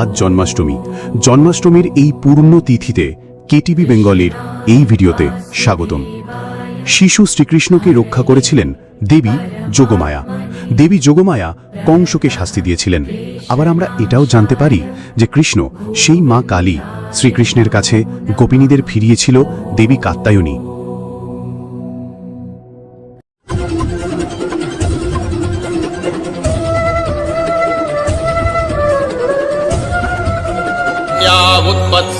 আজ জন্মাষ্টমী। জন্মাষ্টমীর এই পূর্ণ তিথিতে কেটিভি বেঙ্গলের এই ভিডিওতে স্বাগতম। শিশু শ্রীকৃষ্ণকে রক্ষা করেছিলেন দেবী যোগমায়া। দেবী যোগমায়া কংসকে শাস্তি দিয়েছিলেন। আবার আমরা এটাও জানতে পারি যে কৃষ্ণ সেই মা কালী শ্রীকৃষ্ণের কাছে গোপিনীদের ফিরিয়েছিল দেবী কাত্তায়নী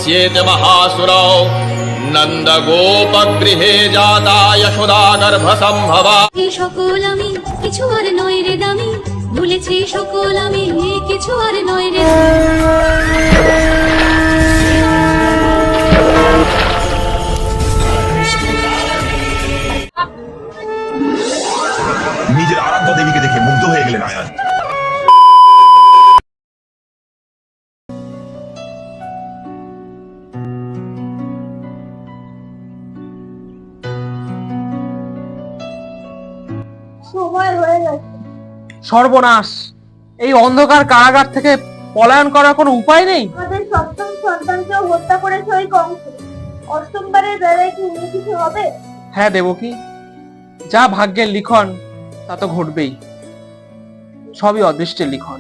यावुत्पत्स्येत महासुरौ नन्दगोपगृहे जाता यशोदागर्भसम्भवा এই সকল আমি কিছু আর নয় রে দামি ভুলেছি সকল আমি কিছু আর নয় রে নিজের আরাধ্য দেবীকে দেখে মুগ্ধ হয়ে গেলেন আয়ান সর্বনাশ। এই অন্ধকার কারাগার থেকে পলায়ন করার কোনো উপায় নেই? আমাদের সপ্তম সন্তানকেও হত্যা করেছে ওই কংস। অষ্টমবারের বেলায় কি উনি কিছু হবে? হ্যাঁ দেবকী। যা ভাগ্যের লিখন তা তো ঘটবেই। সবই অদৃষ্টের লিখন।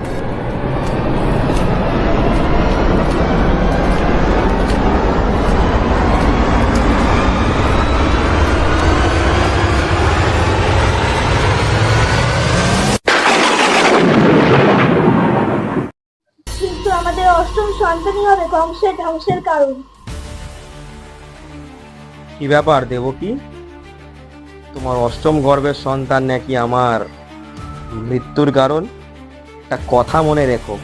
কিন্তু আমাদের অষ্টম সন্তানই হবে কংসের ধ্বংসের কারণ। কি ব্যাপার দেবকী? তোমার অষ্টম গর্ভের সন্তান নাকি আমার মৃত্যুর কারণ? একটা কথা মনে রেখো।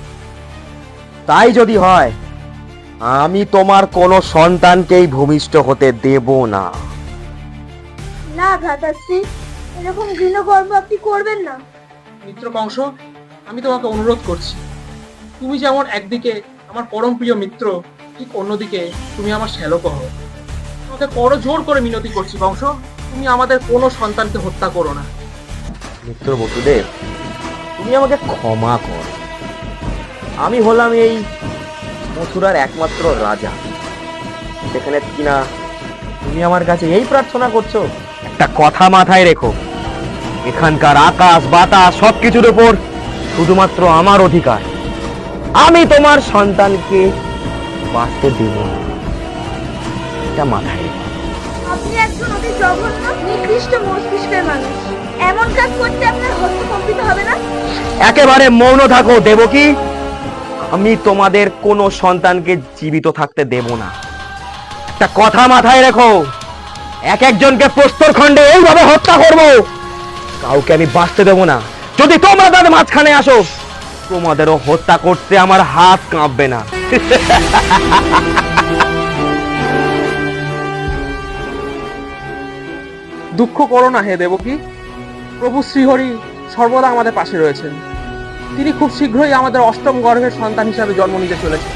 তাই যদি হয় আমি তোমার কোনো সন্তানকেই ভূমিষ্ঠ হতে দেব না। না ভ্রাতাশ্রী এরকম গৃহকর্ম আপনি করবেন না। মিত্র কংস আমি তোমাকে অনুরোধ করছি। তুমি যেমন একদিকে আমার পরম প্রিয় মিত্র, ঠিক অন্যদিকে তুমি আমার শ্যালক হও। তোমাকে বড় জোর করে মিনতি করছি, বংশ। তুমি আমাদের কোনো সন্তানকে হত্যা করো না। মিত্র বসুদেব, তুমি আমাকে ক্ষমা কর। আমি হলাম এই মথুরার একমাত্র রাজা। সেখানে কিনা তুমি আমার কাছে এই প্রার্থনা করছ? একটা কথা মাথায় রেখো। এখানকার আকাশ, বাতাস, সবকিছুর উপর শুধুমাত্র আমার অধিকার। আমি তোমার সন্তানকে বাঁচতে দেব। এটা মাথায় আপনি একজন অতি জঘন্য নিকৃষ্ট মস্তিষ্কের মানুষ। এমন কাজ করতে আপনার হস্ত কম্পিত হবে না? একেবারে মৌন থাকো দেবকী। আমি তোমাদের কোনো সন্তানকে জীবিত থাকতে দেব না। একটা কথা মাথায় রেখো। এক একজনকে প্রস্তর খণ্ডে এইভাবে হত্যা করব। কাউকে আমি বাঁচতে দেব না। যদি তোমরা তাদের মাঝখানে আসো তোমাদেরও হত্যা করতে আমার হাত কাঁপবে না। দুঃখ করো না হে দেবকী। প্রভু শ্রীহরি সর্বদা আমাদের পাশে রয়েছেন। তিনি খুব শীঘ্রই আমাদের অষ্টম গর্ভের সন্তান হিসাবে জন্ম নিতে চলেছেন।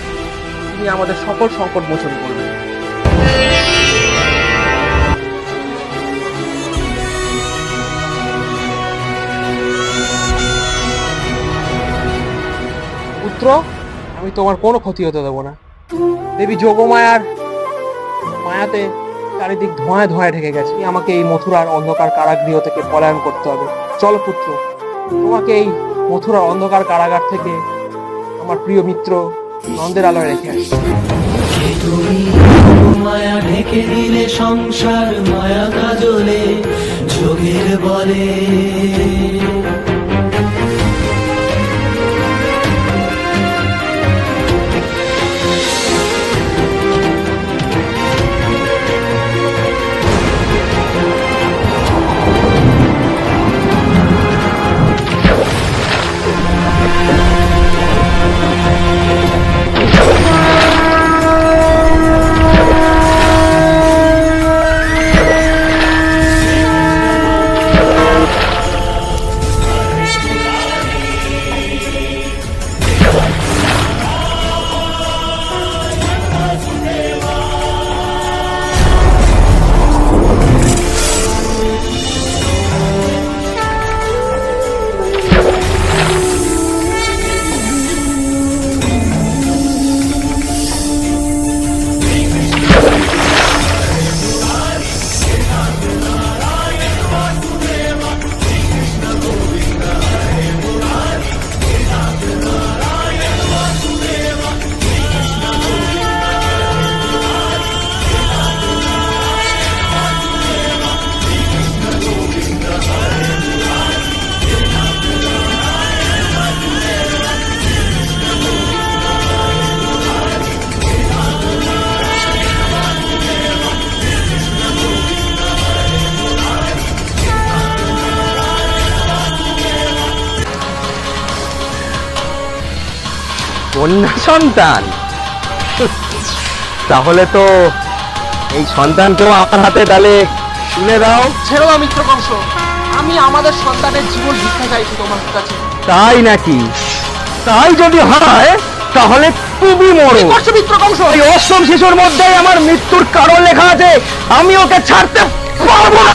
তিনি আমাদের সকল সংকট মোচন করবেন। পুত্র, আমি তোমার কোনো ক্ষতি হতে দেবো না। দেবী যোগমায়ার মায়াতে চারিদিক ধোঁয়ায় ধোঁয়ায় ঢেকে গেছে। আমাকে এই মথুরার অন্ধকার কারাগৃহ থেকে পলায়ন করতে হবে। চলো পুত্র, তোমাকে এই মথুরার অন্ধকার কারাগার থেকে আমার প্রিয় মিত্র নন্দের আলোয় রেখে আসি। মায়া ঢেকে দিলে সংসার, মায়া কাজলে, যোগের বলে। কন্যা সন্তান। তাহলে তো এই সন্তানকেও আমার হাতে তাহলে তুলে দাও। ছেড়ো না মিত্র কংস আমি আমাদের সন্তানের জীবন ভিক্ষা চাইছি তোমার কাছে। তাই নাকি? তাই যদি হয় তাহলে তুমি মরো। মিত্র কংস ওই অষ্টম শিশুর মধ্যেই আমার মৃত্যুর কারণ লেখা আছে। আমি ওকে ছাড়তে পারব না।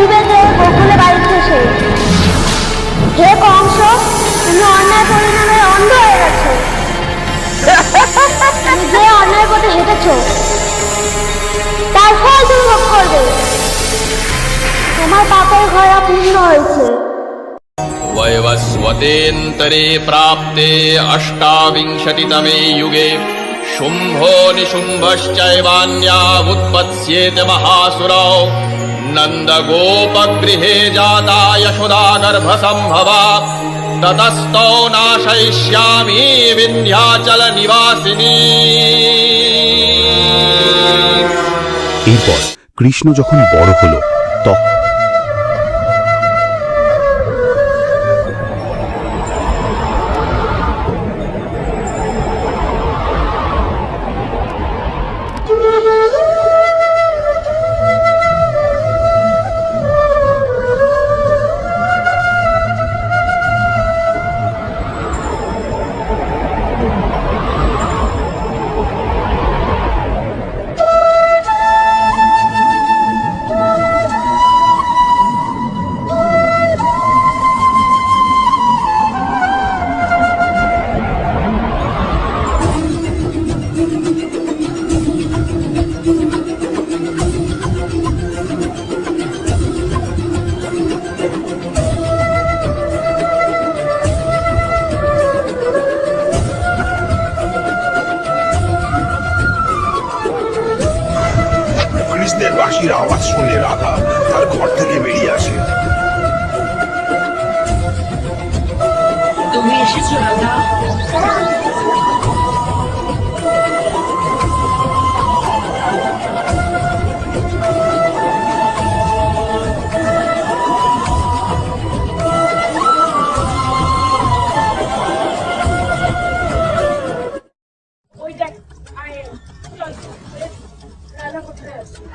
তোমার বধূবেঁধে গোকুলে বাড়িতে এসে হে কংস তুমি অন্যায় পরিণামে অন্ধ হয়ে গেছো তুমি যে অন্যায় পথে হেঁটেছো তার ফল তুমি ভোগ করবে তোমার পাপের ঘরা পূর্ণ হয়েছে वैवस्वतेऽन्तरे प्राप्ते अष्टाविंशतितमे युगे शुम्भो निशुम्भश्चैवान्यावुत्पत्स्येत महासुरौ नन्दगोपगृहे जाता यशोदागर्भसम्भवा ततस्तौ नाशयिष्यामि विन्ध्याचलनिवासिनी এরপর কৃষ্ণ যখন বড় হলো তখন এসেছ রাধা আয়ান?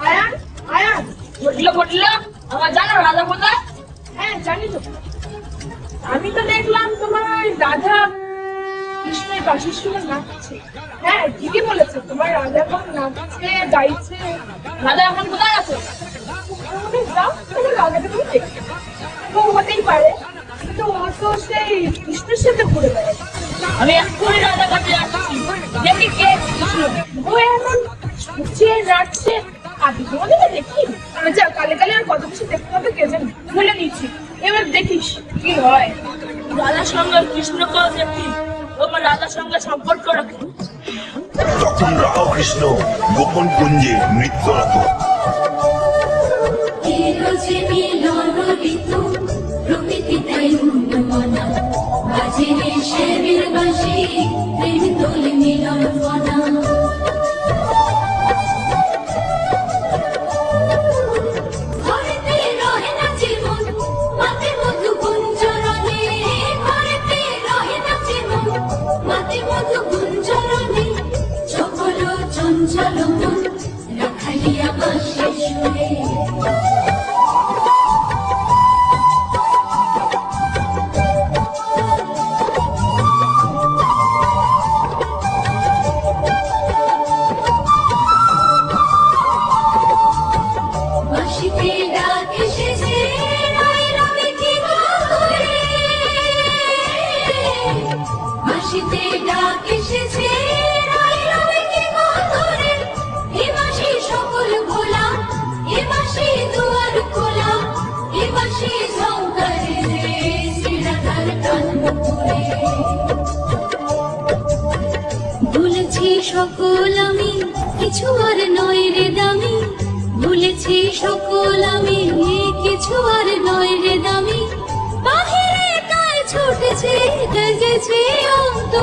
আয়ান? আয়ান ঘটলো? ঘটলো আমার জানো রাধা কোথায়? হ্যাঁ জানি তো। আমি তো তোমার রাধা কৃষ্ণের বাসির সঙ্গে নাচছে হ্যাঁ ঠিকই বলেছে তোমার রাধা এখন নাচছে গাইছে। রাধা এখন কোথায় আছে? যাও রাধাকে তুমি দেখতে ও হতেই পারে কিন্তু ও তো সেই কৃষ্ণের সাথে ঘুরে বেড়ায় আমি এক্ষুনি রাধা কাছে যাচ্ছি। দেখি কে ও এমন ছুটছে নাচছে। আগে তোমাদের দেখি। আমি যা কালে কালে আর কত কিছু দেখতে হবে কে জানে? ভুলে নিচ্ছি এবার দেখিস কি হয়। রাধার সঙ্গে কৃষ্ণকেও দেখি তোমার রাধার সঙ্গে সম্পর্ক রাখি। তখন রাধা কৃষ্ণ গোপন কুঞ্জে নৃত্যরত মনা বাজে রে শেরের বাঁশি প্রেম তোলে ভুলেছি সকল আমি, কিছু আর নয় রে দামি। ভুলেছি সকল আমি, কিছু আর নয় রে দামি। বাহিরে তাই ছুটেছে গেছে অন্ত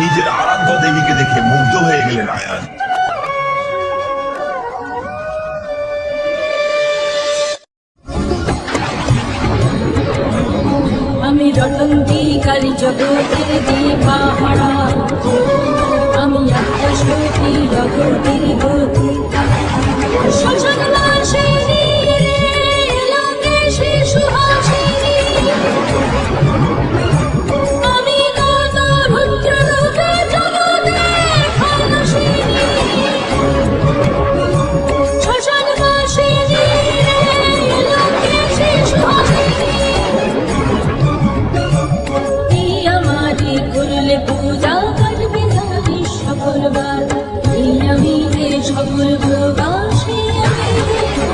নিজের আরাধ্য দেবীকে দেখে মুগ্ধ হয়ে গেলেন আয়ান।